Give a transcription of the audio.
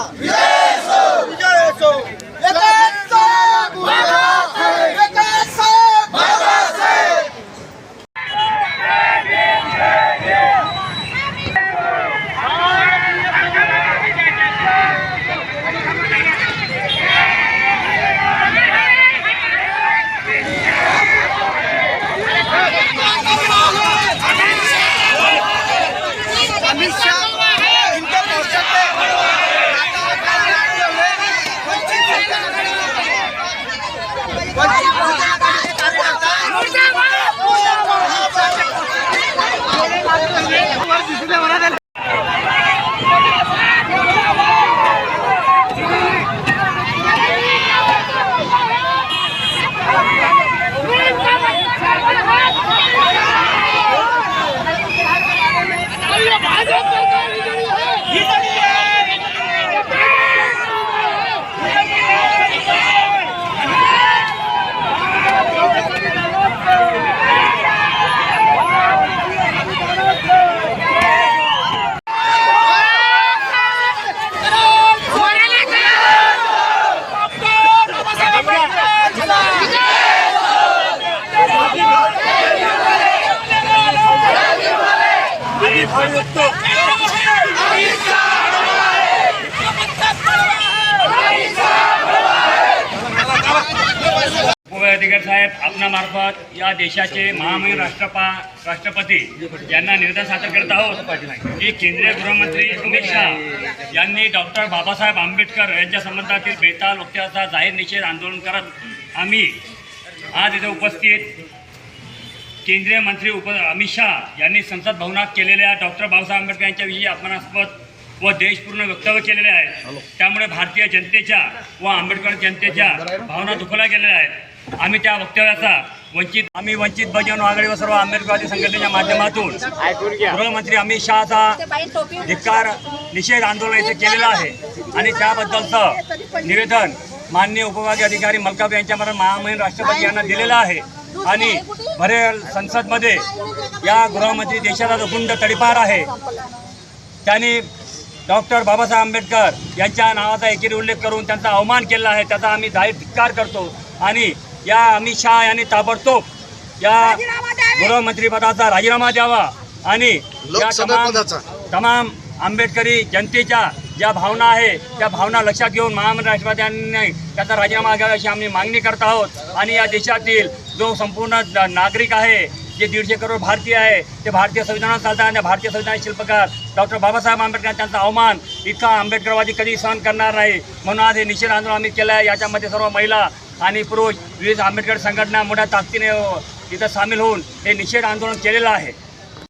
Yeah. उपविधिकारी साहेब आपणामार्फत या देशाचे महामहिम राष्ट्रपा राष्ट्रपती यांना निर्देश सादर करत आहोत की केंद्रीय गृहमंत्री अमित शाह यांनी डॉक्टर बाबासाहेब आंबेडकर यांच्या संबंधातील बेताल वक्तव्याचा जाहीर निषेध आंदोलन करत आम्ही आज इथे उपस्थित केंद्रीय मंत्री उप अमित शाह यांनी संसद भवनात केलेल्या डॉक्टर बाबासाहेब आंबेडकर यांच्याविषयी अपमानास्पद व देशपूर्ण वक्तव्य केलेले आहेत. त्यामुळे भारतीय जनतेच्या व आंबेडकर जनतेच्या भावना दुखवल्या गेलेल्या आहेत. आम्ही त्या वक्तव्याचा वंचित आम्ही वंचित बहुजन आघाडी व सर्व आंबेडकरवादी संघटनेच्या माध्यमातून गृहमंत्री अमित शहाचा धिक्कार निषेध आंदोलन इथे केलेलं आहे. आणि त्याबद्दलचं निवेदन माननीय उपविभागीय अधिकारी मलकाप यांच्यामध्ये महामहिम राष्ट्रपती यांना दिलेलं आहे. आणि भरेल संसदमध्ये या गृहमंत्री देशाचा जो गुंड तडीपार आहे. त्यांनी डॉक्टर बाबासाहेब आंबेडकर यांच्या नावाचा एकेरी उल्लेख करून त्यांचा अवमान केला आहे त्याचा आम्ही जाहीर धिक्कार करतो. आणि या अमित शहा यांनी ताबडतोब या गृहमंत्रीपदाचा राजीनामा द्यावा. आणि या तमाम तमाम आंबेडकरी जनतेच्या ज्या भावना आहे त्या भावना लक्षात घेऊन महामंडळ त्याचा राजीनामा घ्यावा अशी आम्ही मागणी करत आहोत. आणि या देशातील जो संपूर्ण नागरिक आहे जे दीडशे करोड भारतीय आहे ते भारतीय संविधानात चालतात आणि भारतीय संविधान शिल्पकार डॉक्टर बाबासाहेब आंबेडकर त्यांचा अवमान इतका आंबेडकरवादी कधी सहन करणार नाही. म्हणून आज हे निषेध आंदोलन आम्ही केलं आहे. याच्यामध्ये सर्व महिला आणि पुरुष विविध आंबेडकर संघटना मोठ्या ताकदीने इथं सामील होऊन हे निषेध आंदोलन केलेलं आहे.